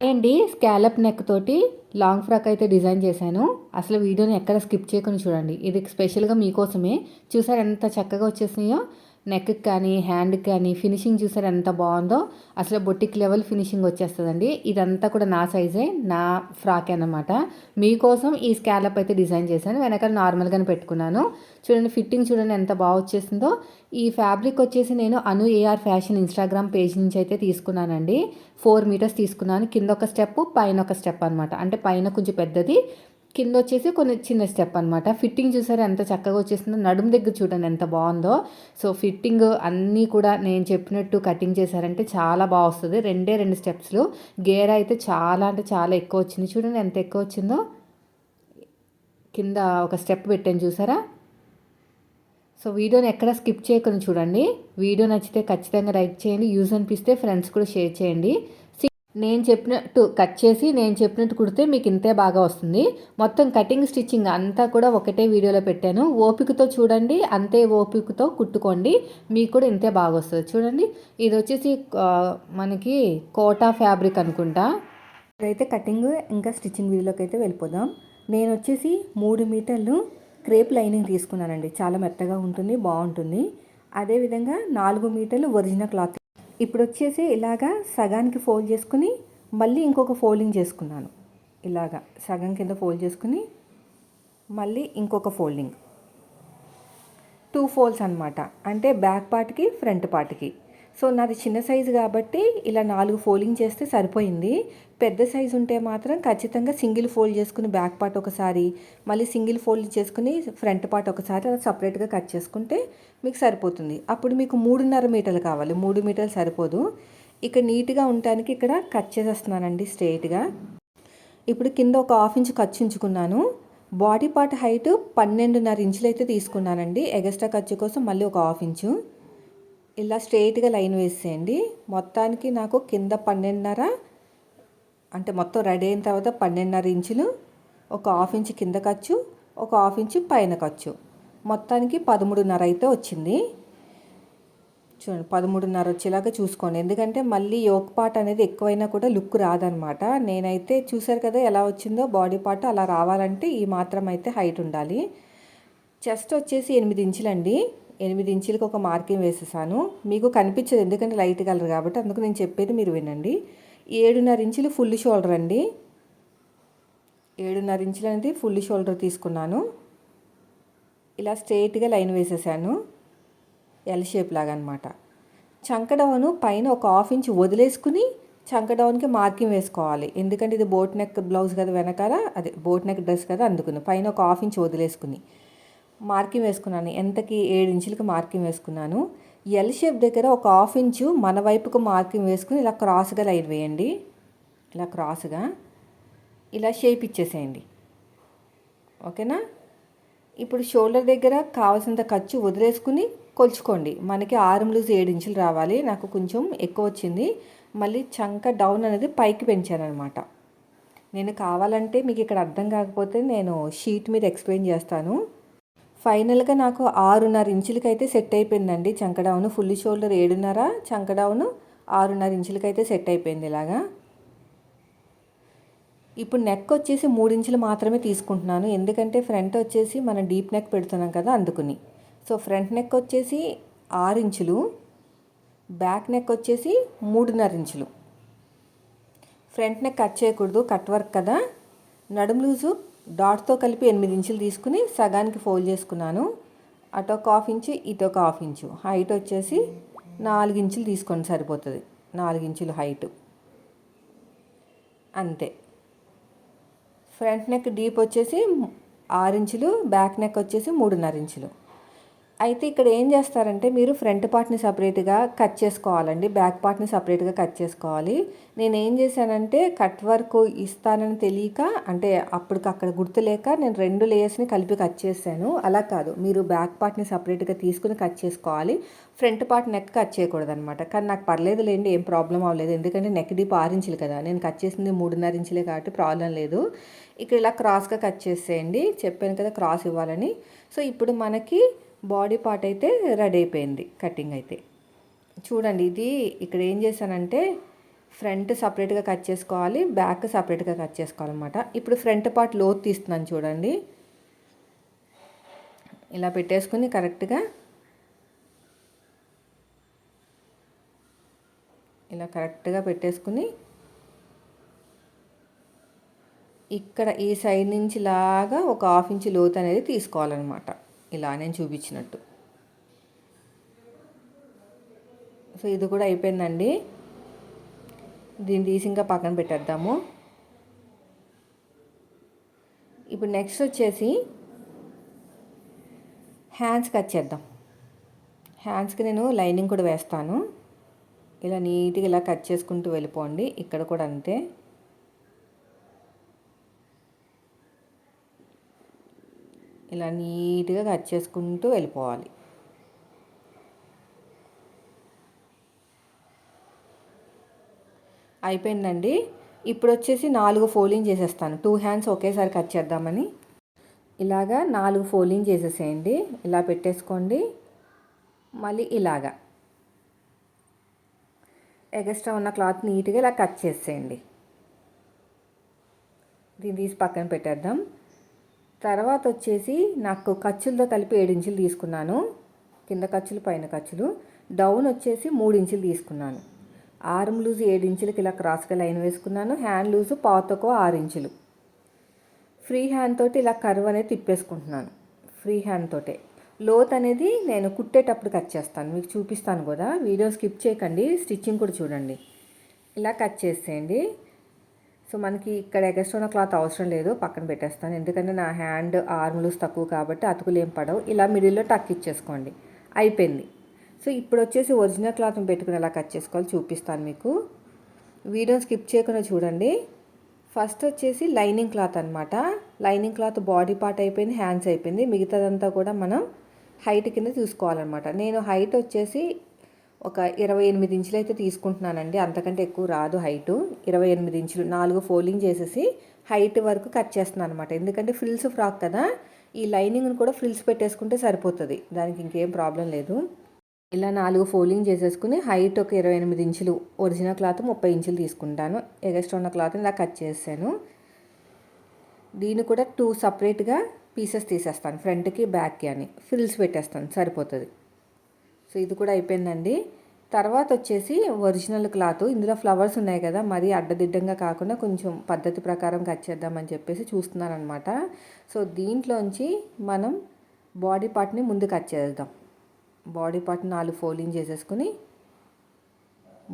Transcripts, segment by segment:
అండి scallop neck తోటి long frock అయితే డిజైన్ చేశాను. అసలు వీడియోని ఎక్కడ స్కిప్ చేయకుండా చూడండి. ఇది స్పెషల్గా మీకోసమే. చూసారు ఎంత చక్కగా వచ్చేసినాయో? నెక్కి కానీ హ్యాండ్కి కానీ ఫినిషింగ్ చూసారు ఎంత బాగుందో? అసలు బొట్టిక్ లెవెల్ ఫినిషింగ్ వచ్చేస్తుందండి. ఇదంతా కూడా నా సైజే నా ఫ్రాక్ అనమాట మీకోసం ఈ స్కాలప్ అయితే డిజైన్ చేశాను. వెనకాల నార్మల్గానే పెట్టుకున్నాను. చూడండి ఫిట్టింగ్ చూడండి ఎంత బాగా వచ్చేసిందో. ఈ ఫ్యాబ్రిక్ వచ్చేసి నేను Anu AR fashion Instagram page నుంచి అయితే తీసుకున్నానండి. ఫోర్ మీటర్స్ తీసుకున్నాను. కింద ఒక స్టెప్ పైన ఒక స్టెప్ అనమాట అంటే పైన కొంచెం పెద్దది. కింద వచ్చేసి కొన్ని చిన్న స్టెప్ అనమాట ఫిట్టింగ్ చూసారు ఎంత చక్కగా వచ్చేసిందో నడుము దగ్గర చూడండి ఎంత బాగుందో. సో ఫిట్టింగ్ అన్నీ కూడా నేను చెప్పినట్టు కటింగ్ చేశారంటే చాలా బాగా వస్తుంది. రెండే రెండు స్టెప్స్లు గేర్ అయితే చాలా అంటే చాలా ఎక్కువ వచ్చింది. చూడండి ఎంత ఎక్కువ వచ్చిందో. కింద ఒక స్టెప్ పెట్టాను చూసారా? సో వీడియోని ఎక్కడ స్కిప్ చేయకుండా చూడండి. వీడియో నచ్చితే ఖచ్చితంగా లైక్ చేయండి. యూజ్ అనిపిస్తే ఫ్రెండ్స్ కూడా షేర్ చేయండి. నేను చెప్పినట్టు కట్ చేసి నేను చెప్పినట్టు కుడితే మీకు ఇంతే బాగా వస్తుంది. మొత్తం కటింగ్ స్టిచ్చింగ్ అంతా కూడా ఒకటే వీడియోలో పెట్టాను. ఓపికతో చూడండి అంతే ఓపికతో కుట్టుకోండి మీకు కూడా ఇంతే బాగా వస్తుంది. చూడండి ఇది వచ్చేసి మనకి కోటా ఫ్యాబ్రిక్ అనుకుంటా. ఇదైతే కటింగ్ ఇంకా స్టిచ్చింగ్ వీడియోలోకి అయితే వెళ్ళిపోదాం. నేను వచ్చేసి మూడు మీటర్లు క్రేప్ లైనింగ్ తీసుకున్నానండి. చాలా మెత్తగా ఉంటుంది బాగుంటుంది. అదేవిధంగా నాలుగు మీటర్లు ఒరిజినల్ క్లాత్ ఇప్పుడు వచ్చేసి ఇలాగా సగానికి ఫోల్డ్ చేసుకుని మళ్ళీ ఇంకొక ఫోల్డింగ్ చేసుకున్నాను. ఇలాగా సగం కింద ఫోల్డ్ చేసుకుని మళ్ళీ ఇంకొక ఫోల్డింగ్. టూ ఫోల్డ్స్ అనమాట అంటే బ్యాక్ పార్ట్కి ఫ్రంట్ పార్ట్కి. సో నాది చిన్న సైజు కాబట్టి ఇలా నాలుగు ఫోల్డింగ్ చేస్తే సరిపోయింది. పెద్ద సైజు ఉంటే మాత్రం ఖచ్చితంగా సింగిల్ ఫోల్డ్ చేసుకుని బ్యాక్ పార్ట్ ఒకసారి మళ్ళీ సింగిల్ ఫోల్డ్ చేసుకుని ఫ్రంట్ పార్ట్ ఒకసారి అలా సపరేట్గా కట్ చేసుకుంటే మీకు సరిపోతుంది. అప్పుడు మీకు మూడున్నర మీటర్లు కావాలి. మూడు మీటర్లు సరిపోదు. ఇక్కడ నీట్గా ఉండటానికి ఇక్కడ కట్ చేసేస్తున్నానండి స్ట్రైట్గా ఇప్పుడు కింద ఒక హాఫ్ ఇంచ్ ఖర్చు ఉంచుకున్నాను బాడీ పార్ట్ హైట్ పన్నెండున్నర ఇంచులు అయితే తీసుకున్నానండి. ఎగస్ట్రా ఖర్చు కోసం మళ్ళీ ఒక హాఫ్ ఇంచు. ఇలా స్ట్రైట్గా లైన్ వేసేయండి. మొత్తానికి నాకు కింద పన్నెండున్నర అంటే మొత్తం రెడీ అయిన తర్వాత పన్నెండున్నర ఇంచులు ఒక హాఫ్ ఇంచ్ కింద ఖర్చు ఒక హాఫ్ ఇంచ్ పైన ఖర్చు. మొత్తానికి పదమూడున్నర అయితే వచ్చింది. చూడండి పదమూడున్నర వచ్చేలాగా చూసుకోండి. ఎందుకంటే మళ్ళీ యోక్ పార్ట్ అనేది ఎక్కువైనా కూడా లుక్ రాదనమాట. నేనైతే చూసారు కదా ఎలా వచ్చిందో బాడీ పార్ట్ అలా రావాలంటే ఈ మాత్రం అయితే హైట్ ఉండాలి. చెస్ట్ వచ్చేసి ఎనిమిది ఇంచులండి. ఎనిమిది ఇంచులకు ఒక మార్కింగ్ వేసేసాను. మీకు కనిపించదు ఎందుకంటే లైట్ కలర్ కాబట్టి అందుకు నేను చెప్పేది మీరు వినండి. ఏడున్నర ఇంచులు ఫుల్ షోల్డర్ అండి. ఏడున్నర ఇంచులు అనేది ఫుల్ షోల్డర్ తీసుకున్నాను. ఇలా స్ట్రైట్గా లైన్ వేసేసాను. ఎల్ షేప్ లాగా అనమాట చంకడౌను పైన ఒక హాఫ్ ఇంచ్ వదిలేసుకుని చంకడౌన్కి మార్కింగ్ వేసుకోవాలి. ఎందుకంటే ఇది బోట్ నెక్ బ్లౌజ్ కదా వెనకాల అదే బోట్ నెక్ డ్రెస్ కదా అందుకుని. పైన ఒక హాఫ్ ఇంచ్ వదిలేసుకుని. మార్కింగ్ వేసుకున్నాను. ఎంతకి? ఏడు ఇంచులకి మార్కింగ్ వేసుకున్నాను. ఎల్ షేప్ దగ్గర ఒక హాఫ్ ఇంచు మన వైపుకు మార్కింగ్ వేసుకుని ఇలా క్రాస్గా లైన్ వేయండి. ఇలా క్రాస్గా ఇలా షేప్ ఇచ్చేసేయండి. ఓకేనా? ఇప్పుడు షోల్డర్ దగ్గర కావాల్సినంత ఖర్చు వదిలేసుకుని కొలుచుకోండి. మనకి ఆరు లూజ్ ఏడు ఇంచులు రావాలి. నాకు కొంచెం ఎక్కువ వచ్చింది. మళ్ళీ చంక డౌన్ అనేది పైకి పెంచాను అనమాట నేను కావాలంటే మీకు ఇక్కడ అర్థం కాకపోతే నేను షీట్ మీద ఎక్స్ప్లెయిన్ చేస్తాను. ఫైనల్గా నాకు ఆరున్నర ఇంచులకైతే సెట్ అయిపోయిందండి. చంకడౌను ఫుల్ షోల్డర్ ఏడున్నర చంకడౌను ఆరున్నర ఇంచులకైతే సెట్ అయిపోయింది ఇలాగా. ఇప్పుడు నెక్ వచ్చేసి మూడు ఇంచులు మాత్రమే తీసుకుంటున్నాను. ఎందుకంటే ఫ్రంట్ వచ్చేసి మనం డీప్ నెక్ పెడుతున్నాం కదా అందుకుని. సో ఫ్రంట్ నెక్ వచ్చేసి ఆరు ఇంచులు బ్యాక్ నెక్ వచ్చేసి మూడున్నర ఇంచులు. ఫ్రంట్ నెక్ కట్ చేయకూడదు కట్ వర్క్ కదా. నడుము లూజు డాట్తో కలిపి ఎనిమిది ఇంచులు తీసుకుని సగానికి ఫోల్డ్ చేసుకున్నాను. అటు ఒక హాఫ్ ఇంచు ఇటు ఒక హాఫ్ ఇంచు. హైట్ వచ్చేసి నాలుగు ఇంచులు తీసుకోండి సరిపోతుంది. నాలుగు ఇంచులు హైట్. అంతే. ఫ్రంట్ నెక్ డీప్ వచ్చేసి ఆరు ఇంచులు బ్యాక్ నెక్ వచ్చేసి మూడున్నర ఇంచులు. అయితే ఇక్కడ ఏం చేస్తారంటే మీరు ఫ్రంట్ పార్ట్ని సపరేట్గా కట్ చేసుకోవాలండి బ్యాక్ పార్ట్ని సపరేట్గా కట్ చేసుకోవాలి. నేను ఏం చేశానంటే కట్ వర్క్ ఇస్తానని తెలియక అంటే అప్పటికి అక్కడ గుర్తులేక నేను రెండు లేయర్స్ని కలిపి కట్ చేశాను. అలా కాదు మీరు బ్యాక్ పార్ట్ని సపరేట్గా తీసుకుని కట్ చేసుకోవాలి. ఫ్రంట్ పార్ట్ నెక్ కట్ చేయకూడదు అనమాట కానీ నాకు పర్లేదు లేండి ఏం ప్రాబ్లం అవ్వలేదు. ఎందుకంటే నెక్ డీప్ ఆరు ఇంచులు కదా నేను కట్ చేసింది మూడున్నర ఇంచులే కాబట్టి ప్రాబ్లం లేదు. ఇక్కడ ఇలా క్రాస్గా కట్ చేసేయండి. చెప్పాను కదా క్రాస్ ఇవ్వాలని. సో ఇప్పుడు మనకి బాడీ పార్ట్ అయితే రెడీ అయిపోయింది కటింగ్ అయితే. చూడండి ఇది ఇక్కడ ఏం చేశానంటే ఫ్రంట్ సపరేట్గా కట్ చేసుకోవాలి బ్యాక్ సపరేట్గా కట్ చేసుకోవాలన్నమాట. ఇప్పుడు ఫ్రంట్ పార్ట్ లోతు తీస్తున్నాను చూడండి. ఇలా పెట్టేసుకుని కరెక్ట్గా ఇలా కరెక్ట్గా పెట్టేసుకుని ఇక్కడ ఈ సైడ్ నుంచి లాగా ఒక హాఫ్ ఇంచ్ లోతు అనేది తీసుకోవాలన్నమాట. ఇలా నేను చూపించినట్టు. సో ఇది కూడా అయిపోయిందండి. దీన్ని తీసి ఇంకా పక్కన పెట్టేద్దాము. ఇప్పుడు నెక్స్ట్ వచ్చేసి హ్యాండ్స్ కట్ చేద్దాం. హ్యాండ్స్కి నేను లైనింగ్ కూడా వేస్తాను. ఇలా నీట్గా ఇలా కట్ చేసుకుంటూ వెళ్ళిపోండి. ఇక్కడ కూడా అంతే. ఇలా నీట్గా కట్ చేసుకుంటూ వెళ్ళిపోవాలి. అయిపోయిందండి. ఇప్పుడు వచ్చేసి నాలుగు ఫోలింగ్ చేసేస్తాను. టూ హ్యాండ్స్ ఒకేసారి కట్ చేద్దామని. ఇలాగా నాలుగు ఫోలింగ్ చేసేసేయండి. ఇలా పెట్టేసుకోండి. మళ్ళీ ఇలాగా. ఎగస్ట్రా ఉన్న క్లాత్ నీట్గా ఇలా కట్ చేసేయండి. దీన్ని తీసి పక్కన పెట్టేద్దాం. తర్వాత వచ్చేసి నాకు ఖర్చులతో కలిపి ఏడు ఇంచులు తీసుకున్నాను. కింద ఖర్చులు పైన ఖర్చులు. డౌన్ వచ్చేసి మూడు ఇంచులు తీసుకున్నాను. ఆర్మ్ లూజ్ ఏడు ఇంచులకి ఇలా క్రాస్గా లైన్ వేసుకున్నాను. హ్యాండ్ లూజ్ పాతకో ఆరు ఇంచులు. ఫ్రీ హ్యాండ్ తోటి ఇలా కర్వ్ అనేది తిప్పేసుకుంటున్నాను. ఫ్రీ హ్యాండ్ తోటే. లోత్ అనేది నేను కుట్టేటప్పుడు కట్ చేస్తాను. మీకు చూపిస్తాను కూడా వీడియో స్కిప్ చేయకండి. స్టిచ్చింగ్ కూడా చూడండి. ఇలా కట్ చేసేయండి. సో మనకి ఇక్కడ ఎగస్ట్రా క్లాత్ అవసరం లేదు పక్కన పెట్టేస్తాను. ఎందుకంటే నా హ్యాండ్ ఆర్మ్లూస్ తక్కువ కాబట్టి అతుకులు ఏం పడవు. ఇలా మిడిల్లో టక్ ఇచ్చేసుకోండి. అయిపోయింది. సో ఇప్పుడు వచ్చేసి ఒరిజినల్ క్లాత్ని పెట్టుకుని ఎలా కట్ చేసుకోవాలి. చూపిస్తాను మీకు. వీడియో స్కిప్ చేయకుండా చూడండి. ఫస్ట్ వచ్చేసి లైనింగ్ క్లాత్ అనమాట లైనింగ్ క్లాత్ బాడీ పార్ట్ అయిపోయింది హ్యాండ్స్ అయిపోయింది. మిగతాదంతా కూడా మనం హైట్ కింద చూసుకోవాలన్నమాట. నేను హైట్ వచ్చేసి ఒక ఇరవై ఎనిమిది ఇంచులు అయితే తీసుకుంటున్నానండి. అంతకంటే ఎక్కువ రాదు హైటు. ఇరవై ఎనిమిది ఇంచులు నాలుగు ఫోల్డింగ్ చేసేసి హైట్ వరకు కట్ చేస్తున్నాను అనమాట ఎందుకంటే ఫ్రిల్స్ ఫ్రాక్ కదా ఈ లైనింగ్ని కూడా ఫ్రిల్స్ పెట్టేసుకుంటే సరిపోతుంది. దానికి ఇంకేం ప్రాబ్లం లేదు. ఇలా నాలుగు ఫోల్డింగ్ చేసేసుకుని హైట్ ఒక ఇరవై ఎనిమిది ఇంచులు ఒరిజినల్ క్లాత్ ముప్పై ఇంచులు తీసుకుంటాను. ఎగస్ట్రా ఉన్న క్లాత్ని ఇలా కట్ చేసాను దీన్ని కూడా టూ సపరేట్గా పీసెస్ తీసేస్తాను ఫ్రంట్కి బ్యాక్కి అని. ఫ్రిల్స్ పెట్టేస్తాను సరిపోతుంది. సో ఇది కూడా అయిపోయిందండి. తర్వాత వచ్చేసి ఒరిజినల్ క్లాత్. ఇందులో ఫ్లవర్స్ ఉన్నాయి కదా మరీ అడ్డదిడ్డంగా కాకుండా కొంచెం పద్ధతి ప్రకారం కట్ చేద్దామని చెప్పేసి చూస్తున్నాను అనమాట సో దీంట్లోంచి మనం బాడీ పార్ట్ని ముందు కట్ చేద్దాం బాడీ పార్ట్ నాలుగు ఫోల్డింగ్ చేసేసుకుని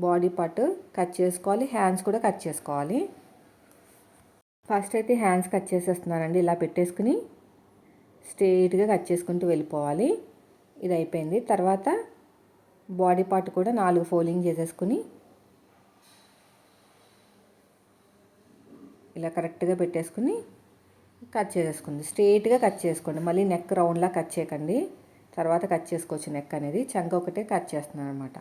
బాడీ పార్ట్ కట్ చేసుకోవాలి. హ్యాండ్స్ కూడా కట్ చేసుకోవాలి. ఫస్ట్ అయితే హ్యాండ్స్ కట్ చేసేస్తున్నానండి. ఇలా పెట్టేసుకుని స్ట్రేట్గా కట్ చేసుకుంటూ వెళ్ళిపోవాలి. ఇది అయిపోయింది. తర్వాత బాడీ పార్ట్ కూడా నాలుగు ఫోల్డింగ్ చేసేసుకుని ఇలా కరెక్ట్గా పెట్టేసుకుని కట్ చేసేసుకుంది. స్ట్రేట్గా కట్ చేసుకోండి. మళ్ళీ నెక్ రౌండ్లా కట్ చేయకండి. తర్వాత కట్ చేసుకోవచ్చు నెక్ అనేది. చంక ఒకటే కట్ చేస్తున్నాను అనమాట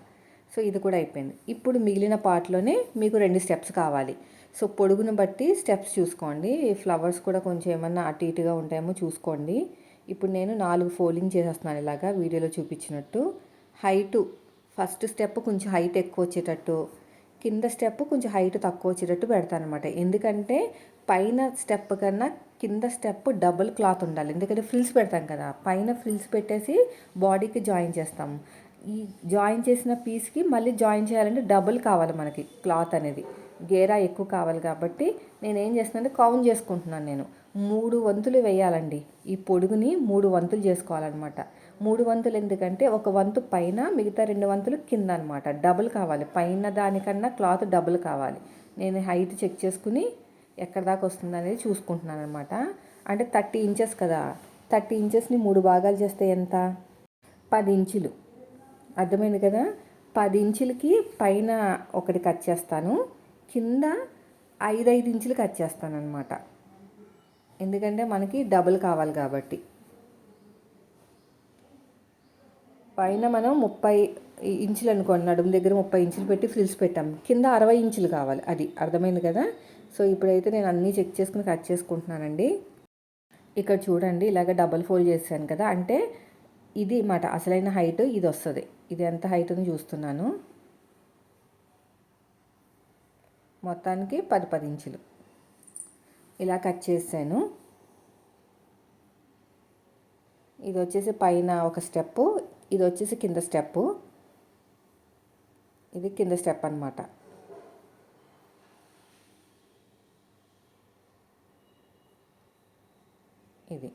సో ఇది కూడా అయిపోయింది. ఇప్పుడు మిగిలిన పార్ట్లోనే మీకు రెండు స్టెప్స్ కావాలి. సో పొడుగును బట్టి స్టెప్స్ చూసుకోండి. ఫ్లవర్స్ కూడా కొంచెం ఏమన్నా అటు ఇటుగా ఉంటాయేమో చూసుకోండి. ఇప్పుడు నేను నాలుగు ఫోల్డింగ్ చేసేస్తున్నాను ఇలాగా వీడియోలో చూపించినట్టు. హైటు ఫస్ట్ స్టెప్ కొంచెం హైట్ ఎక్కువ వచ్చేటట్టు కింద స్టెప్ కొంచెం హైట్ తక్కువ వచ్చేటట్టు పెడతాను అనమాట ఎందుకంటే పైన స్టెప్ కన్నా కింద స్టెప్ డబుల్ క్లాత్ ఉండాలి. ఎందుకంటే ఫ్రిల్స్ పెడతాం కదా పైన ఫ్రిల్స్ పెట్టేసి బాడీకి జాయిన్ చేస్తాం. ఈ జాయిన్ చేసిన పీస్కి మళ్ళీ జాయిన్ చేయాలంటే డబుల్ కావాలి మనకి క్లాత్ అనేది. గేరా ఎక్కువ కావాలి కాబట్టి నేను ఏం చేస్తున్నానంటే కౌంట్ చేసుకుంటున్నాను నేను. మూడు వంతులు వేయాలండి. ఈ పొడుగుని మూడు వంతులు చేసుకోవాలన్నమాట. మూడు వంతులు ఎందుకంటే ఒక వంతు పైన మిగతా రెండు వంతులు కింద అనమాట డబుల్ కావాలి. పైన దానికన్నా క్లాత్ డబుల్ కావాలి. నేను హైట్ చెక్ చేసుకుని ఎక్కడ దాకా వస్తుంది అనేది చూసుకుంటున్నాను అనమాట అంటే థర్టీ ఇంచెస్ కదా. థర్టీ ఇంచెస్ని మూడు భాగాలు చేస్తే ఎంత? పది ఇంచులు. అర్థమైంది కదా? పది ఇంచులకి పైన ఒకటి కట్ చేస్తాను. కింద ఐదు ఐదు ఇంచులు కట్ చేస్తాను అనమాట ఎందుకంటే మనకి డబుల్ కావాలి కాబట్టి. పైన మనం ముప్పై ఇంచులు అనుకోండి నడుము దగ్గర ముప్పై ఇంచులు పెట్టి ఫ్రిల్స్ పెట్టాం. కింద అరవై ఇంచులు కావాలి అది అర్థమైంది కదా? సో ఇప్పుడైతే నేను అన్నీ చెక్ చేసుకుని కట్ చేసుకుంటున్నానండి. ఇక్కడ చూడండి ఇలాగ డబల్ ఫోల్డ్ చేశాను కదా? అంటే ఇది మాట అసలైన హైట్ ఇది వస్తుంది. ఇది ఎంత హైట్ అని చూస్తున్నాను. మొత్తానికి పది పది ఇంచులు. ఇలా కట్ చేసాను ఇది వచ్చేసి పైన ఒక స్టెప్పు ఇది వచ్చేసి కింద స్టెప్పు. ఇది కింద స్టెప్ అనమాట ఇది.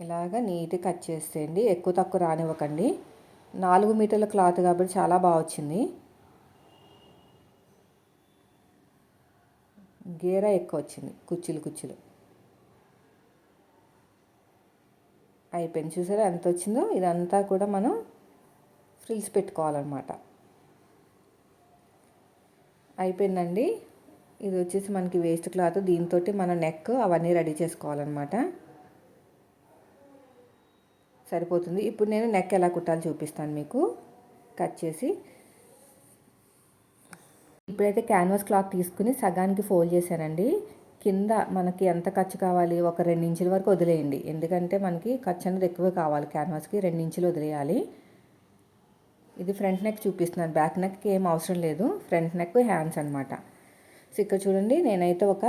ఇలాగ నీట్గా కట్ చేసేయండి. ఎక్కువ తక్కువ రానివ్వకండి. నాలుగు మీటర్ల క్లాత్ కాబట్టి చాలా బాగా వచ్చింది. గేర ఎక్కువ వచ్చింది కుచ్చులు కుచ్చులు. అయిపోయింది చూసారా ఎంత వచ్చిందో ఇదంతా కూడా మనం ఫ్రిల్స్ పెట్టుకోవాలన్నమాట. అయిపోయిందండి. ఇది వచ్చేసి మనకి వేస్ట్ క్లాత్. దీంతో మన నెక్ అవన్నీ రెడీ చేసుకోవాలన్నమాట. సరిపోతుంది. ఇప్పుడు నేను నెక్ ఎలా కుట్టాలో చూపిస్తాను మీకు. కట్ చేసి ఇప్పుడైతే క్యాన్వాస్ క్లాత్ తీసుకుని సగానికి ఫోల్డ్ చేశానండి. కింద మనకి ఎంత ఖర్చు కావాలి? ఒక రెండు ఇంచుల వరకు వదిలేయండి. ఎందుకంటే మనకి ఖర్చు అనేది ఎక్కువ కావాలి. క్యాన్వాస్కి రెండించులు వదిలేయాలి. ఇది ఫ్రంట్ నెక్ చూపిస్తున్నాను. బ్యాక్ నెక్కి ఏం అవసరం లేదు. ఫ్రంట్ నెక్ హ్యాండ్స్ అనమాట సో ఇక్కడ చూడండి నేనైతే ఒక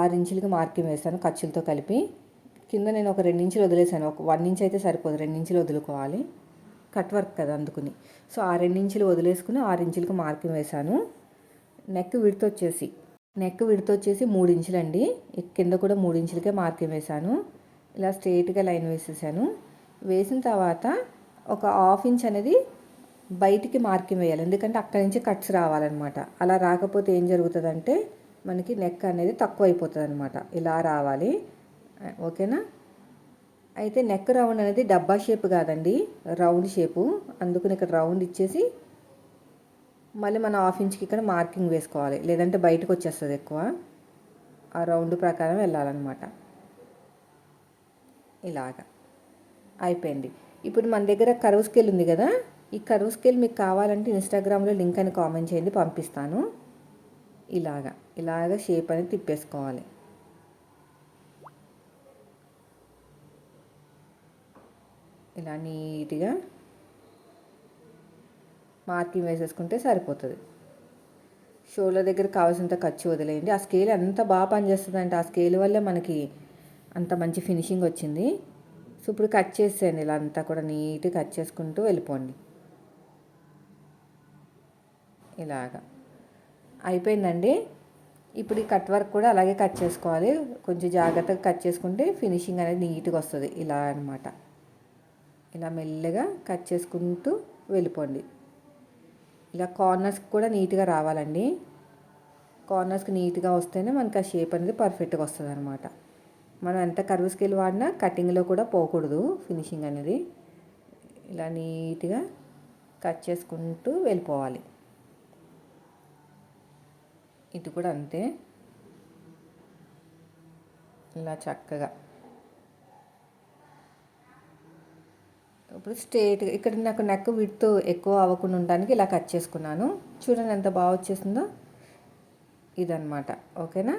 ఆరు ఇంచులకి మార్కింగ్ వేస్తాను ఖర్చులతో కలిపి. కింద నేను ఒక రెండు ఇంచులు వదిలేసాను ఒక వన్ ఇంచ్ అయితే సరిపోదు. రెండు ఇంచులు వదులుకోవాలి. కట్ వర్క్ కదా అందుకుని. సో ఆ రెండు ఇంచులు వదిలేసుకుని ఆరు ఇంచులకి మార్కింగ్ వేశాను. నెక్ విడత వచ్చేసి నెక్ విడత వచ్చేసి మూడు ఇంచులండి. కింద కూడా మూడు ఇంచులకే మార్కింగ్ వేశాను. ఇలా స్ట్రైట్గా లైన్ వేసేసాను. వేసిన తర్వాత ఒక హాఫ్ ఇంచ్ అనేది బయటికి మార్కింగ్ వేయాలి. ఎందుకంటే అక్కడి నుంచి కట్స్ రావాలన్నమాట. అలా రాకపోతే ఏం జరుగుతుందంటే మనకి నెక్ అనేది తక్కువ అయిపోతుంది అనమాట ఇలా రావాలి. ఓకేనా? అయితే నెక్ రౌండ్ అనేది డబ్బా షేప్ కాదండి. Round shape. అందుకని ఇక్కడ రౌండ్ ఇచ్చేసి మళ్ళీ మనం హాఫ్ ఇంచ్కి ఇక్కడ మార్కింగ్ వేసుకోవాలి. లేదంటే బయటకు వచ్చేస్తుంది ఎక్కువ. ఆ రౌండ్ ప్రకారం వెళ్ళాలన్నమాట. ఇలాగా. అయిపోయింది. ఇప్పుడు మన దగ్గర కరువు స్కేల్ ఉంది కదా? ఈ కరువు స్కేల్ మీకు కావాలంటే ఇన్స్టాగ్రామ్లో లింక్ అని కామెంట్ చేయండి పంపిస్తాను. ఇలాగా. ఇలాగ షేప్ అనేది తిప్పేసుకోవాలి. ఇలా నీట్గా మార్కింగ్ వేసేసుకుంటే సరిపోతుంది. షోల్డర్ దగ్గర కావాల్సినంత ఖర్చు వదిలేయండి. ఆ స్కేల్ ఎంత బాగా పనిచేస్తుంది అంటే ఆ స్కేల్ వల్లే మనకి అంత మంచి ఫినిషింగ్ వచ్చింది. సో ఇప్పుడు కట్ చేసేయండి. ఇలా అంతా కూడా నీట్గా కట్ చేసుకుంటూ వెళ్ళిపోండి. ఇలాగా. అయిపోయిందండి. ఇప్పుడు ఈ కట్ వర్క్ కూడా అలాగే కట్ చేసుకోవాలి. కొంచెం జాగ్రత్తగా కట్ చేసుకుంటే ఫినిషింగ్ అనేది నీట్గా వస్తుంది. ఇలా అనమాట ఇలా మెల్లగా కట్ చేసుకుంటూ వెళ్ళిపోండి. ఇలా కార్నర్స్కి కూడా నీట్గా రావాలండి. కార్నర్స్కి నీట్గా వస్తేనే మనకి ఆ షేప్ అనేది పర్ఫెక్ట్గా వస్తుంది అనమాట మనం ఎంత కర్వ్ స్కేల్ వాడినా కటింగ్లో కూడా పోకూడదు ఫినిషింగ్ అనేది. ఇలా నీట్గా కట్ చేసుకుంటూ వెళ్ళిపోవాలి. ఇది కూడా అంతే. ఇలా చక్కగా. ఇప్పుడు స్ట్రేట్ ఇక్కడ నాకు నెక్ విడ్త్ ఎక్కువ అవ్వకుండా ఉండడానికి ఇలా కట్ చేసుకున్నాను. చూడండి ఎంత బాగా వచ్చేసిందో. ఇదనమాట ఓకేనా?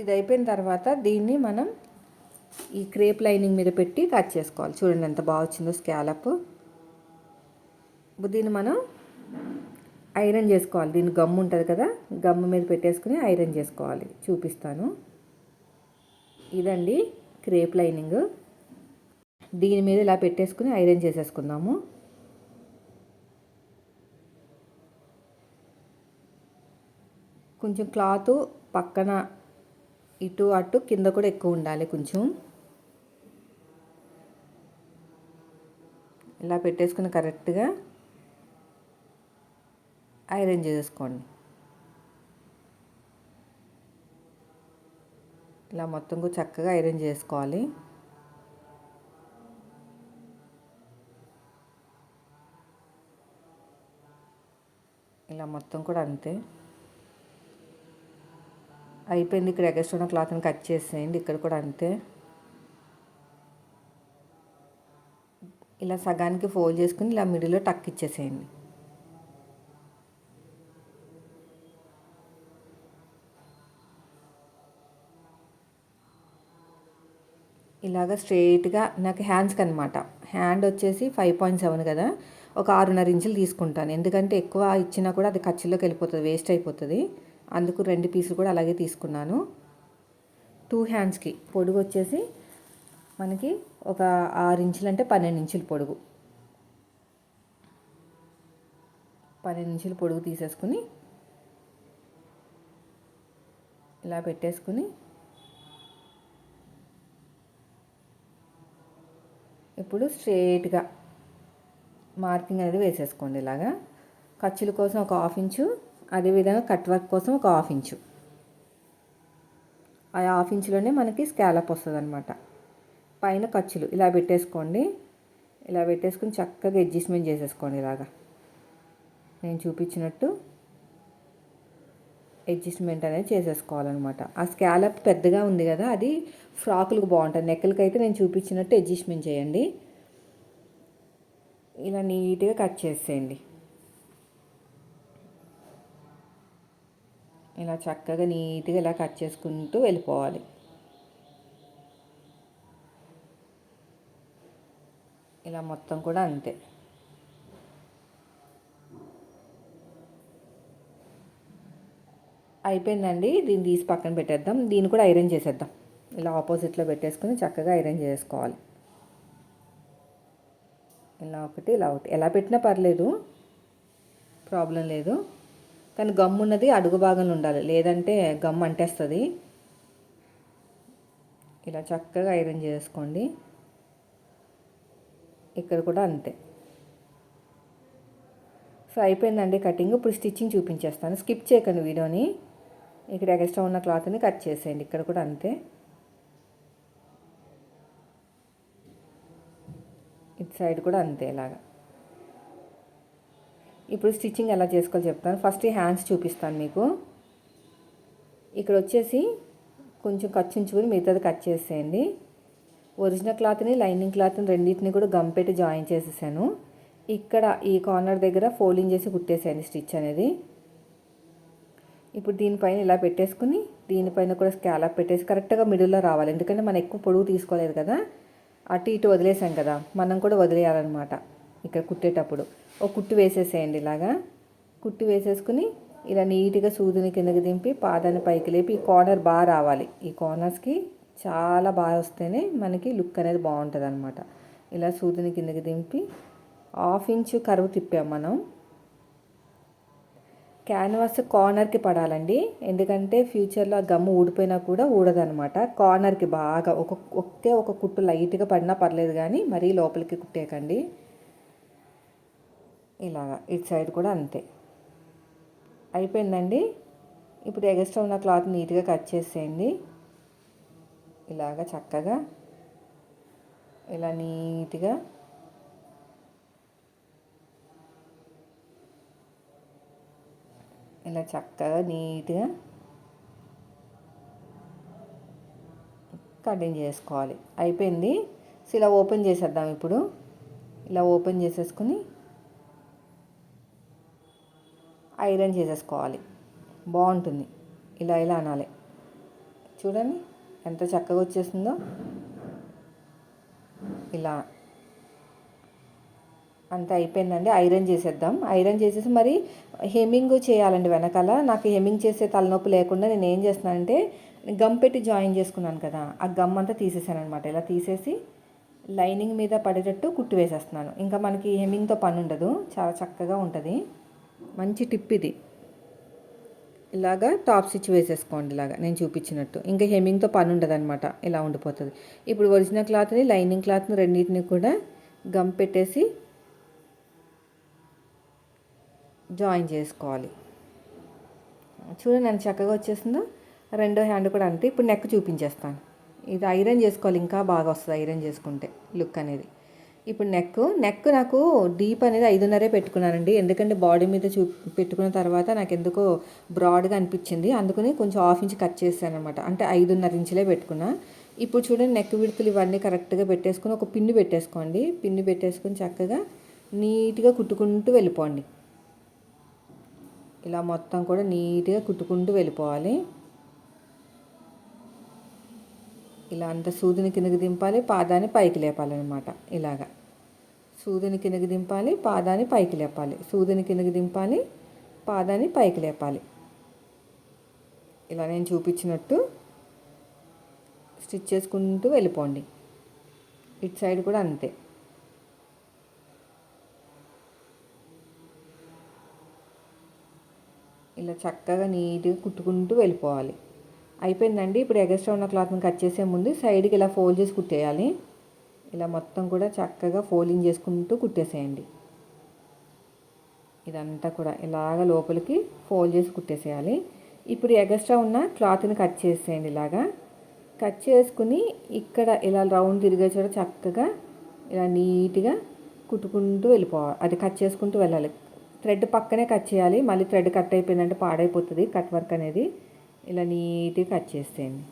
ఇది అయిపోయిన తర్వాత దీన్ని మనం ఈ క్రేప్ లైనింగ్ మీద పెట్టి కట్ చేసుకోవాలి. చూడండి ఎంత బాగా వచ్చిందో స్కాలప్ దీన్ని మనం ఐరన్ చేసుకోవాలి. దీని గమ్ ఉంటుంది కదా గమ్ మీద పెట్టేసుకుని ఐరన్ చేసుకోవాలి. చూపిస్తాను. ఇదండి. Crepe lining. దీని మీద ఇలా పెట్టేసుకుని ఐరన్ చేసేసుకుందాము. కొంచెం క్లాత్ పక్కన ఇటు అటు కింద కూడా ఎక్కువ ఉండాలి కొంచెం. ఇలా పెట్టేసుకుని కరెక్ట్గా ఐరన్ చేసేసుకోండి. ఇలా మొత్తం కూడా చక్కగా ఐరన్ చేసుకోవాలి. ఇలా మొత్తం కూడా అంతే. అయిపోయింది ఇక్కడ ఎగస్ట్రా క్లాత్ని కట్ చేసేయండి ఇక్కడ కూడా అంతే. ఇలా సగానికి ఫోల్డ్ చేసుకుని ఇలా మిడిల్లో టక్ ఇచ్చేసేయండి. ఇలాగ స్ట్రైట్గా నాకు హ్యాండ్స్కి అనమాట హ్యాండ్ వచ్చేసి ఫైవ్ పాయింట్ సెవెన్ కదా ఒక ఆరున్నర ఇంచులు తీసుకుంటాను. ఎందుకంటే ఎక్కువ ఇచ్చినా కూడా అది ఖర్చులోకి వెళ్ళిపోతుంది వేస్ట్ అయిపోతుంది. అందుకు రెండు పీసులు కూడా అలాగే తీసుకున్నాను. టూ హ్యాండ్స్కి పొడుగు వచ్చేసి మనకి ఒక ఆరు ఇంచులు అంటే పన్నెండు ఇంచులు పొడుగు. పన్నెండు ఇంచులు పొడుగు తీసేసుకుని ఇలా పెట్టేసుకుని ఇప్పుడు స్ట్రేట్గా మార్కింగ్ అనేది వేసేసుకోండి ఇలాగా. ఖర్చుల కోసం ఒక హాఫ్ ఇంచు అదేవిధంగా కట్ వర్క్ కోసం ఒక హాఫ్ ఇంచు. ఆ హాఫ్ ఇంచులోనే మనకి స్కాలప్ వస్తుంది అనమాట పైన ఖర్చులు ఇలా పెట్టేసుకోండి. ఇలా పెట్టేసుకుని చక్కగా అడ్జస్ట్మెంట్ చేసేసుకోండి ఇలాగా. నేను చూపించినట్టు అడ్జస్ట్మెంట్ అనేది చేసేసుకోవాలన్నమాట. ఆ స్కాలప్ పెద్దగా ఉంది కదా అది ఫ్రాకులకు బాగుంటుంది. నెక్కలకి అయితే నేను చూపించినట్టు అడ్జస్ట్మెంట్ చేయండి. ఇలా నీట్గా కట్ చేసేయండి. ఇలా చక్కగా నీట్గా ఇలా కట్ చేసుకుంటూ వెళ్ళిపోవాలి. ఇలా మొత్తం కూడా అంతే. అయిపోయిందండి. దీన్ని తీసి పక్కన పెట్టేద్దాం. దీన్ని కూడా ఐరన్ చేసేద్దాం. ఇలా ఆపోజిట్లో పెట్టేసుకుని చక్కగా ఐరన్ చేసుకోవాలి. ఇలా ఒకటి ఇలా ఒకటి. ఎలా పెట్టినా పర్లేదు. ప్రాబ్లం లేదు. కానీ గమ్ ఉన్నది అడుగు భాగంలో ఉండాలి. లేదంటే గమ్ అంటేస్తుంది. ఇలా చక్కగా ఐరన్ చేసుకోండి. ఇక్కడ కూడా అంతే. సో అయిపోయిందండి కటింగ్. ఇప్పుడు స్టిచ్చింగ్ చూపించేస్తాను. స్కిప్ చేయకండి వీడియోని. ఇక్కడ ఎక్స్ట్రా ఉన్న క్లాత్ని కట్ చేసేయండి. ఇక్కడ కూడా అంతే. ఇటు సైడ్ కూడా అంతే ఇలాగా. ఇప్పుడు స్టిచ్చింగ్ ఎలా చేసుకోవాలో చెప్తాను. ఫస్ట్ ఈ హ్యాండ్స్ చూపిస్తాను మీకు. ఇక్కడ వచ్చేసి కొంచెం ఖర్చుంచుకొని మిగతాది కట్ చేసేయండి. ఒరిజినల్ క్లాత్ని లైనింగ్ క్లాత్ని రెండింటిని కూడా గమ్ పెట్టి జాయిన్ చేసేసాను. ఇక్కడ ఈ కార్నర్ దగ్గర ఫోల్డింగ్ చేసి కుట్టేసేయండి స్టిచ్ అనేది. ఇప్పుడు దీనిపైన ఇలా పెట్టేసుకుని దీనిపైన కూడా స్కాలప్ పెట్టేసి కరెక్ట్గా మిడిల్లో రావాలి. ఎందుకంటే మనం ఎక్కువ పొడుగు తీసుకోలేదు కదా. అటు ఇటు వదిలేసాం కదా. మనం కూడా వదిలేయాలన్నమాట ఇక్కడ కుట్టేటప్పుడు. ఒక కుట్టు వేసేసేయండి ఇలాగా. కుట్టు వేసేసుకుని ఇలా నీట్గా సూదిని కిందకి దింపి పాదాన్ని పైకి లేపి ఈ కార్నర్ బాగా రావాలి. ఈ కార్నర్స్కి చాలా బాగా వస్తేనే మనకి లుక్ అనేది బాగుంటుంది అనమాట ఇలా సూదిని కిందకి దింపి హాఫ్ ఇంచు కరువు తిప్పాం మనం. క్యాన్వాస్ కార్నర్కి పడాలండి. ఎందుకంటే ఫ్యూచర్లో ఆ గమ్ము ఊడిపోయినా కూడా ఊడదనమాట కార్నర్కి బాగా ఒక ఒకే ఒక కుట్టు లైట్గా పడినా పర్లేదు కానీ మరీ లోపలికి కుట్టేయకండి. ఇలాగా ఇటు సైడ్ కూడా అంతే. అయిపోయిందండి. ఇప్పుడు ఎగస్ట్రా ఉన్న క్లాత్ నీట్గా కట్ చేసేయండి. ఇలాగ చక్కగా ఇలా నీట్గా ఇలా చక్కగా నీట్గా కటింగ్ చేసుకోవాలి. అయిపోయింది? సో ఇలా ఓపెన్ చేసేద్దాం ఇప్పుడు. ఇలా ఓపెన్ చేసేసుకుని ఐరన్ చేసేసుకోవాలి. బాగుంటుంది. ఇలా ఇలా అనాలి. చూడండి ఎంత చక్కగా వచ్చేసిందో ఇలా అంత అయిపోయిందండి. ఐరన్ చేసేద్దాం. ఐరన్ చేసేసి మరి హెమ్మింగ్ చేయాలండి వెనకాల. నాకు హెమ్మింగ్ చేసే తలనొప్పి లేకుండా నేను ఏం చేస్తున్నానంటే గమ్ పెట్టి జాయిన్ చేసుకున్నాను కదా. ఆ గమ్ అంతా తీసేసాను అనమాట ఇలా తీసేసి లైనింగ్ మీద పడేటట్టు కుట్టు వేసేస్తున్నాను. ఇంకా మనకి హెమ్మింగ్తో పని ఉండదు. చాలా చక్కగా ఉంటుంది. మంచి టిప్ ఇది. ఇలాగా టాప్ స్టిచ్ వేసేసుకోండి ఇలాగా. నేను చూపించినట్టు. ఇంకా హెమ్మింగ్తో పని ఉండదు అనమాట ఇలా ఉండిపోతుంది. ఇప్పుడు ఒరిజినల్ క్లాత్ని లైనింగ్ క్లాత్ని రెండింటిని కూడా గమ్ పెట్టేసి జాయిన్ చేసుకోవాలి. చూడండి నేను చక్కగా వచ్చేసిందో రెండో హ్యాండ్ కూడా అంతే. ఇప్పుడు నెక్ చూపించేస్తాను. ఇది ఐరన్ చేసుకోవాలి ఇంకా బాగా వస్తుంది ఐరన్ చేసుకుంటే లుక్ అనేది. ఇప్పుడు నెక్ నెక్ నాకు డీప్ అనేది ఐదున్నరే పెట్టుకున్నానండి. ఎందుకంటే బాడీ మీద చూ పెట్టుకున్న తర్వాత నాకు ఎందుకో బ్రాడ్గా అనిపించింది. అందుకని కొంచెం హాఫ్ ఇంచ్ కట్ చేశాను అనమాట అంటే ఐదున్నర ఇంచులే పెట్టుకున్నా. ఇప్పుడు చూడండి నెక్ విడుతులు ఇవన్నీ కరెక్ట్గా పెట్టేసుకొని ఒక పిన్ను పెట్టేసుకోండి. పిన్ను పెట్టేసుకొని చక్కగా నీట్గా కుట్టుకుంటూ వెళ్ళిపోండి. ఇలా మొత్తం కూడా నీట్గా కుట్టుకుంటూ వెళ్ళిపోవాలి. ఇలా అంత సూదిని కిందకి దింపాలి పాదాన్ని పైకి లేపాలన్నమాట. ఇలాగా. సూదిని కిందకి దింపాలి పాదాన్ని పైకి లేపాలి. సూదిని కిందకి దింపాలి పాదాన్ని పైకి లేపాలి. ఇలా నేను చూపించినట్టు స్టిచ్ చేసుకుంటూ వెళ్ళిపోండి. ఇటు సైడ్ కూడా అంతే. ఇలా చక్కగా నీట్గా కుట్టుకుంటూ వెళ్ళిపోవాలి. అయిపోయిందండి. ఇప్పుడు ఎగస్ట్రా ఉన్న క్లాత్ని కట్ చేసే ముందు సైడ్కి ఇలా ఫోల్డ్ చేసి కుట్టేయాలి. ఇలా మొత్తం కూడా చక్కగా ఫోల్డింగ్ చేసుకుంటూ కుట్టేసేయండి. ఇదంతా కూడా ఇలాగ లోపలికి ఫోల్డ్ చేసి కుట్టేసేయాలి. ఇప్పుడు ఎగస్ట్రా ఉన్న క్లాత్ని కట్ చేసేయండి ఇలాగా. కట్ చేసుకుని ఇక్కడ ఇలా రౌండ్ తిరిగే చోట చక్కగా ఇలా నీట్గా కుట్టుకుంటూ వెళ్ళిపోవాలి అది కట్ చేసుకుంటూ వెళ్ళాలి. థ్రెడ్ పక్కనే కట్ చేయాలి. మళ్ళీ థ్రెడ్ కట్ అయిపోయిందంటే పాడైపోతుంది కట్ వర్క్ అనేది. ఇలా నీట్గా కట్ చేసేయండి.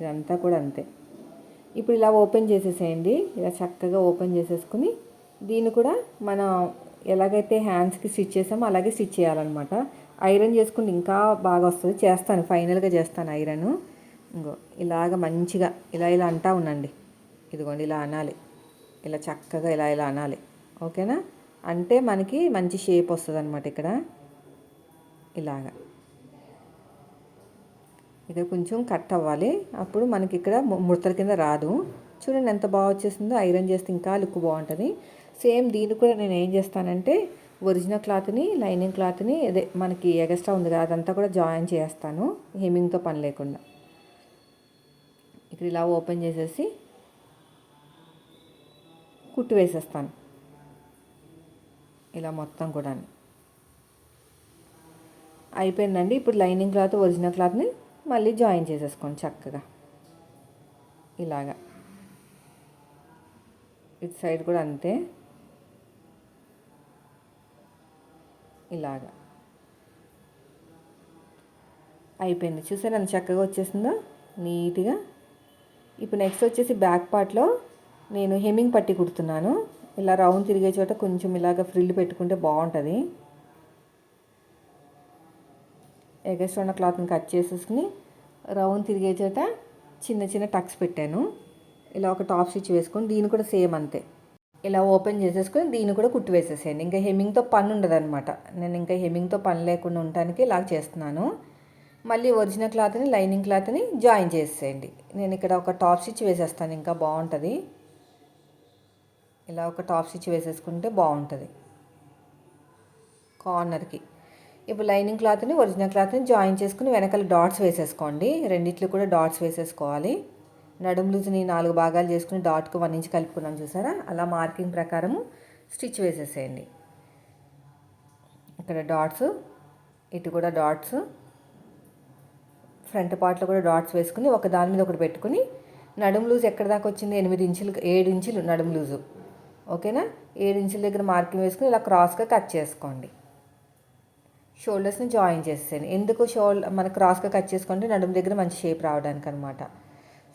ఇదంతా కూడా అంతే. ఇప్పుడు ఇలా ఓపెన్ చేసేసేయండి. ఇలా చక్కగా ఓపెన్ చేసేసుకుని దీన్ని కూడా మనం ఎలాగైతే హ్యాండ్స్కి స్టిచ్ చేసామో అలాగే స్టిచ్ చేయాలన్నమాట. ఐరన్ చేసుకుంటే ఇంకా బాగా వస్తుంది. చేస్తాను. ఫైనల్గా చేస్తాను ఐరన్. ఇంకో ఇలాగ మంచిగా ఇలా ఇలా అంటా ఉండండి. ఇదిగోండి ఇలా అనాలి. ఇలా చక్కగా ఇలా ఇలా అనాలి. ఓకేనా? అంటే మనకి మంచి షేప్ వస్తుంది అనమాట ఇక్కడ. ఇలాగా. ఇక్కడ కొంచెం కట్ అవ్వాలి. అప్పుడు మనకి ఇక్కడ ముడతల కింద రాదు. చూడండి ఎంత బాగా వచ్చేసిందో. ఐరన్ చేస్తే ఇంకా లుక్ బాగుంటుంది. సేమ్ దీన్ని కూడా నేను ఏం చేస్తానంటే ఒరిజినల్ క్లాత్ని లైనింగ్ క్లాత్ని అదే మనకి ఎగస్ట్రా ఉంది కదా అదంతా కూడా జాయిన్ చేస్తాను. హెమింగ్తో పని లేకుండా. ఇక్కడ ఇలా ఓపెన్ చేసేసి కుట్టు వేసేస్తాను. ఇలా మొత్తం కూడా అయిపోయిందండి. ఇప్పుడు లైనింగ్ క్లాత్ ఒరిజినల్ క్లాత్ని మళ్ళీ జాయిన్ చేసేసుకోండి చక్కగా. ఇలాగా. ఇటు సైడ్ కూడా అంతే. ఇలాగా. అయిపోయింది. చూసారు అంత చక్కగా వచ్చేసిందో? నీట్గా. ఇప్పుడు నెక్స్ట్ వచ్చేసి బ్యాక్ పార్ట్లో నేను హెమ్మింగ్ పట్టి కుడుతున్నాను. ఇలా రౌండ్ తిరిగే చోట కొంచెం ఇలాగ ఫ్రిల్ పెట్టుకుంటే బాగుంటుంది. ఎగస్ట్ ఉన్న క్లాత్ని కట్ చేసేసుకుని రౌండ్ తిరిగే చోట చిన్న చిన్న టక్స్ పెట్టాను. ఇలా ఒక టాప్ స్టిచ్ వేసుకొని దీన్ని కూడా సేమ్ అంతే. ఇలా ఓపెన్ చేసేసుకొని దీన్ని కూడా కుట్టి వేసేసేయండి. ఇంకా హెమ్మింగ్తో పని ఉండదు అనమాట నేను ఇంకా హెమ్మింగ్తో పని లేకుండా ఉండటానికి ఇలా చేస్తున్నాను. మళ్ళీ ఒరిజినల్ క్లాత్ని లైనింగ్ క్లాత్ని జాయిన్ చేసేయండి. నేను ఇక్కడ ఒక టాప్ స్టిచ్ వేసేస్తాను. ఇంకా బాగుంటుంది. ఇలా ఒక టాప్ స్టిచ్ వేసేసుకుంటే బాగుంటుంది. కార్నర్కి. ఇప్పుడు లైనింగ్ క్లాత్ని ఒరిజినల్ క్లాత్ని జాయిన్ చేసుకుని వెనకాల డాట్స్ వేసేసుకోండి. రెండిట్లు కూడా డాట్స్ వేసేసుకోవాలి. నడుము లూజ్ని నాలుగు భాగాలు చేసుకుని డాట్కు వన్ ఇంచ్ కలుపుకున్నాం చూసారా? అలా మార్కింగ్ ప్రకారము స్టిచ్ వేసేసేయండి. ఇక్కడ డాట్స్ ఇటు కూడా డాట్స్ ఫ్రంట్ పార్ట్లో కూడా డాట్స్ వేసుకుని ఒక దాని మీద ఒకటి పెట్టుకుని నడుము లూజ్ ఎక్కడ దాకా వచ్చింది? ఎనిమిది ఇంచులు ఏడు ఇంచులు నడుము లూజు. ఓకేనా? ఏడు ఇంచుల దగ్గర మార్కింగ్ వేసుకుని ఇలా క్రాస్గా కట్ చేసుకోండి. షోల్డర్స్ని జాయిన్ చేసేసాను ఎందుకు షోల్ మన క్రాస్గా కట్ చేసుకుంటే నడుము దగ్గర మంచి షేప్ రావడానికి అనమాట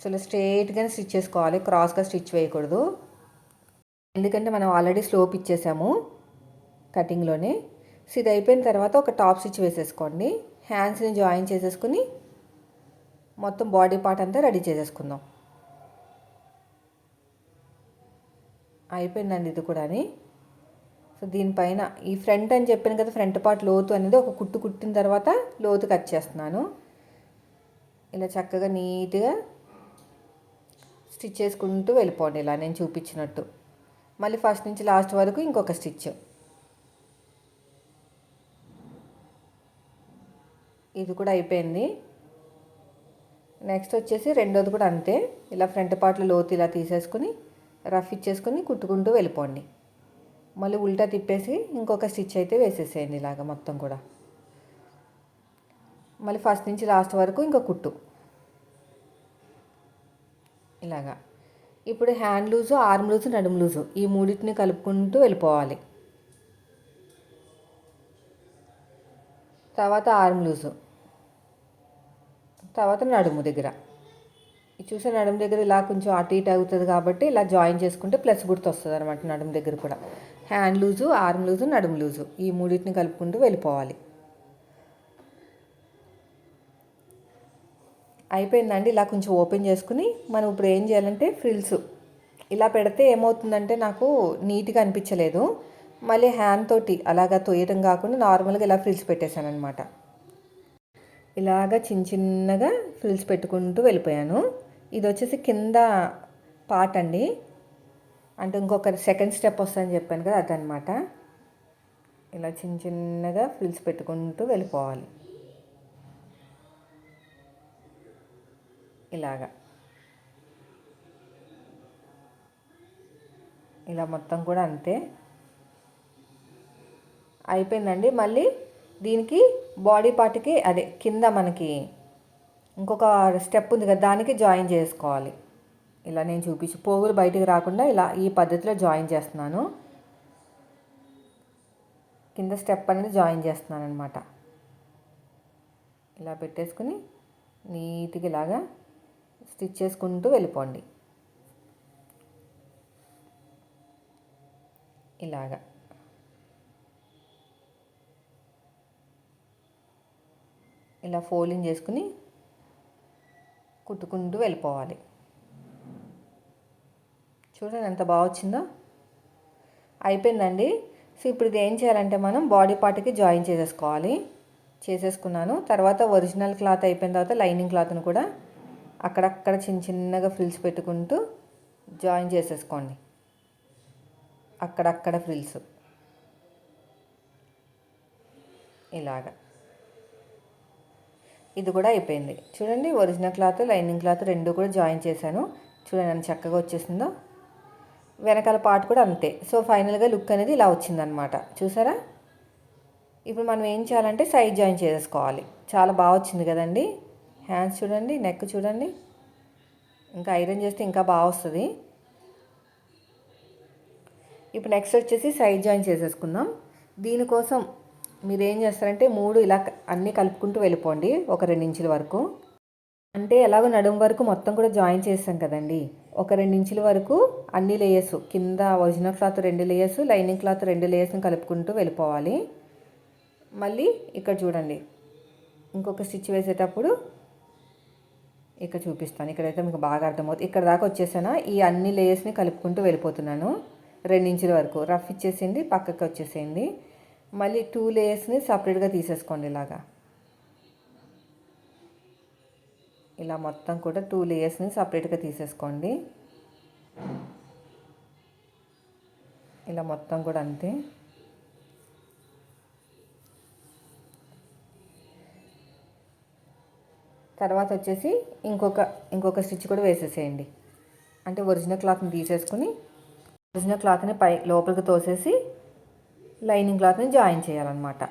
సో ఇలా స్ట్రేట్గానే స్టిచ్ చేసుకోవాలి. క్రాస్గా స్టిచ్ వేయకూడదు. ఎందుకంటే మనం ఆల్రెడీ స్లోప్ ఇచ్చేసాము కటింగ్లోనే. సో ఇది అయిపోయిన తర్వాత ఒక టాప్ స్టిచ్ వేసేసుకోండి. హ్యాండ్స్ని జాయిన్ చేసేసుకుని మొత్తం బాడీ పార్ట్ అంతా రెడీ చేసేసుకుందాం. అయిపోయిందండి ఇది కూడా అని సో దీనిపైన ఈ ఫ్రంట్ అని చెప్పాను కదా ఫ్రంట్ పార్ట్ లోతు అనేది ఒక కుట్టు కుట్టిన తర్వాత లోతు కట్ చేస్తున్నాను. ఇలా చక్కగా నీట్గా స్టిచ్ చేసుకుంటూ వెళ్ళిపోండి ఇలా నేను చూపించినట్టు. మళ్ళీ ఫస్ట్ నుంచి లాస్ట్ వరకు ఇంకొక స్టిచ్. ఇది కూడా అయిపోయింది. నెక్స్ట్ వచ్చేసి రెండోది కూడా అంతే. ఇలా ఫ్రంట్ పార్ట్లో లోతు ఇలా తీసేసుకుని రఫ్ ఇచ్చేసుకొని కుట్టుకుంటూ వెళ్ళిపోండి. మళ్ళీ ఉల్టా తిప్పేసి ఇంకొక స్టిచ్ అయితే వేసేసేయండి ఇలాగ మొత్తం కూడా. మళ్ళీ ఫస్ట్ నుంచి లాస్ట్ వరకు ఇంకో కుట్టు. ఇలాగా. ఇప్పుడు హ్యాండ్ లూజు ఆర్మ్ లూజు నడుము లూజు ఈ మూడింటిని కలుపుకుంటూ వెళ్ళిపోవాలి. తర్వాత ఆర్మ్ లూజు. తర్వాత నడుము దగ్గర. చూసే నడుము దగ్గర ఇలా కొంచెం అటు ఇటు అవుతుంది కాబట్టి ఇలా జాయిన్ చేసుకుంటే ప్లస్ గుర్తు వస్తుంది అనమాట నడుము దగ్గర కూడా. హ్యాండ్ లూజు ఆర్మ్ లూజు నడుము లూజు. ఈ మూడింటిని కలుపుకుంటూ వెళ్ళిపోవాలి. అయిపోయిందండి. ఇలా కొంచెం ఓపెన్ చేసుకుని మనం ఇప్పుడు ఏం చేయాలంటే ఫ్రిల్స్. ఇలా పెడితే ఏమవుతుందంటే నాకు నీట్గా అనిపించలేదు. మళ్ళీ హ్యాండ్ తోటి అలాగా తొయ్యడం కాకుండా నార్మల్గా ఇలా ఫ్రిల్స్ పెట్టేశాను అనమాట ఇలాగ చిన్న చిన్నగా ఫ్రిల్స్ పెట్టుకుంటూ వెళ్ళిపోయాను. ఇది వచ్చేసి కింద పార్ట్ అండి అంటే ఇంకొక సెకండ్ స్టెప్ వస్తుందని చెప్పాను కదా అదనమాట ఇలా చిన్న చిన్నగా ఫిల్స్ పెట్టుకుంటూ వెళ్ళిపోవాలి. ఇలాగా. ఇలా మొత్తం కూడా అంతే. అయిపోయిందండి. మళ్ళీ దీనికి బాడీ పార్ట్కి అదే కింద మనకి ఇంకొక స్టెప్ ఉంది కదా దానికి జాయిన్ చేసుకోవాలి. ఇలా నేను చూపించి పోగులు బయటికి రాకుండా ఇలా ఈ పద్ధతిలో జాయిన్ చేస్తున్నాను. కింద స్టెప్ అనేది జాయిన్ చేస్తున్నాను అనమాట ఇలా పెట్టేసుకుని నీట్గా ఇలాగా స్టిచ్ చేసుకుంటూ వెళ్ళిపోండి. ఇలాగా. ఇలా ఫోల్డింగ్ చేసుకుని కుట్టుకుంటూ వెళ్ళిపోవాలి. చూడండి ఎంత బాగా వచ్చిందో. అయిపోయిందండి. సో ఇప్పుడు ఇది ఏం చేయాలంటే మనం బాడీ పార్ట్కి జాయిన్ చేసేసుకోవాలి. చేసేసుకున్నాను. తర్వాత ఒరిజినల్ క్లాత్ అయిపోయిన తర్వాత లైనింగ్ క్లాత్ని కూడా అక్కడక్కడ చిన్న చిన్నగా ఫ్రిల్స్ పెట్టుకుంటూ జాయిన్ చేసేసుకోండి. అక్కడక్కడ ఫ్రిల్స్. ఇలాగా. ఇది కూడా అయిపోయింది. చూడండి ఒరిజినల్ క్లాత్ లైనింగ్ క్లాత్ రెండు కూడా జాయిన్ చేశాను. చూడండి అని చక్కగా వచ్చేసిందో. వెనకాల పార్ట్ కూడా అంతే. సో ఫైనల్గా లుక్ అనేది ఇలా వచ్చిందనమాట. చూసారా? ఇప్పుడు మనం ఏం చేయాలంటే సైడ్ జాయిన్ చేసేసుకోవాలి చాలా బాగా వచ్చింది కదండి. హ్యాండ్స్ చూడండి నెక్ చూడండి. ఇంకా ఐరన్ చేస్తే ఇంకా బాగా వస్తుంది. ఇప్పుడు నెక్స్ట్ వచ్చేసి సైడ్ జాయిన్ చేసేసుకుందాం. దీనికోసం మీరు ఏం చేస్తారంటే మూడు ఇలా అన్నీ కలుపుకుంటూ వెళ్ళిపోండి ఒక రెండించుల వరకు. అంటే ఎలాగో నడుము వరకు మొత్తం కూడా జాయిన్ చేస్తాం కదండి. ఒక రెండు ఇంచుల వరకు అన్ని లేయర్స్ కింద ఒరిజినల్ క్లాత్ రెండు లేయర్స్ లైనింగ్ క్లాత్ రెండు లేయర్స్ని కలుపుకుంటూ వెళ్ళిపోవాలి. మళ్ళీ ఇక్కడ చూడండి. ఇంకొక స్టిచ్ వేసేటప్పుడు ఇక్కడ చూపిస్తాను. ఇక్కడైతే మీకు బాగా అర్థమవుతుంది. ఇక్కడ దాకా వచ్చేసానా? ఈ అన్ని లేయర్స్ని కలుపుకుంటూ వెళ్ళిపోతున్నాను. రెండించుల వరకు. రఫ్ ఇచ్చేసింది పక్కకి వచ్చేసేయండి. మళ్ళీ టూ లేయర్స్ని సపరేట్గా తీసేసుకోండి ఇలాగా. ఇలా మొత్తం కూడా టూ లేయర్స్ని సపరేట్గా తీసేసుకోండి. ఇలా మొత్తం కూడా అంతే. తర్వాత వచ్చేసి ఇంకొక ఇంకొక స్టిచ్ కూడా వేసేసేయండి. అంటే ఒరిజినల్ క్లాత్ని తీసేసుకుని ఒరిజినల్ క్లాత్ని పై లోపలికి తోసేసి లైనింగ్ క్లాత్ని జాయిన్ చేయాలన్నమాట.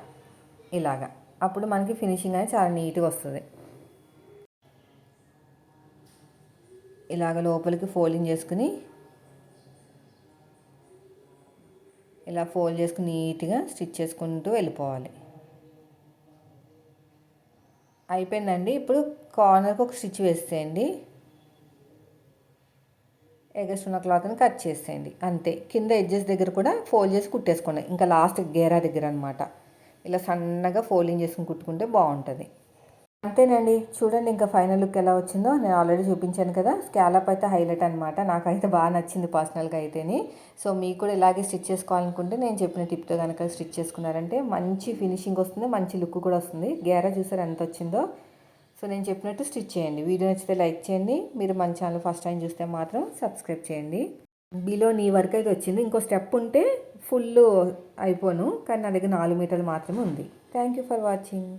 ఇలాగా. అప్పుడు మనకి ఫినిషింగ్ అనేది చాలా నీట్గా వస్తుంది. ఇలాగ లోపలికి ఫోల్డింగ్ చేసుకుని ఇలా ఫోల్డ్ చేసుకుని నీట్గా స్టిచ్ చేసుకుంటూ వెళ్ళిపోవాలి. అయిపోయిందండి. ఇప్పుడు కార్నర్కి ఒక స్టిచ్ వేసేయండి. ఎగస్ట్ ఉన్న క్లాత్ని కట్ చేసేయండి. అంతే. కింద ఎడ్జెస్ దగ్గర కూడా ఫోల్డ్ చేసి కుట్టేసుకోండి. ఇంకా లాస్ట్ గేరా దగ్గర అనమాట ఇలా సన్నగా ఫోల్డింగ్ చేసుకుని కుట్టుకుంటే బాగుంటుంది. అంతేనండి. చూడండి ఇంకా ఫైనల్ లుక్ ఎలా వచ్చిందో. నేను ఆల్రెడీ చూపించాను కదా. స్కాలప్ అయితే హైలైట్ అనమాట నాకైతే బాగా నచ్చింది పర్సనల్గా అయితేని. సో మీకు కూడా ఇలాగే స్టిచ్ చేసుకోవాలనుకుంటే నేను చెప్పిన టిప్తో కనుక స్టిచ్ చేసుకున్నారంటే మంచి ఫినిషింగ్ వస్తుంది. మంచి లుక్ కూడా వస్తుంది. గేరా చూసారు ఎంత వచ్చిందో? సో నేను చెప్పినట్టు స్టిచ్ చేయండి. వీడియో నచ్చితే లైక్ చేయండి. మీరు మన ఛానల్ ఫస్ట్ టైం చూస్తే మాత్రం సబ్స్క్రైబ్ చేయండి. బిలో నీ వరకు అయితే వచ్చింది. ఇంకో స్టెప్ ఉంటే ఫుల్ అయిపోను. కానీ నా దగ్గర నాలుగు మీటర్లు మాత్రమే ఉంది. Thank you for watching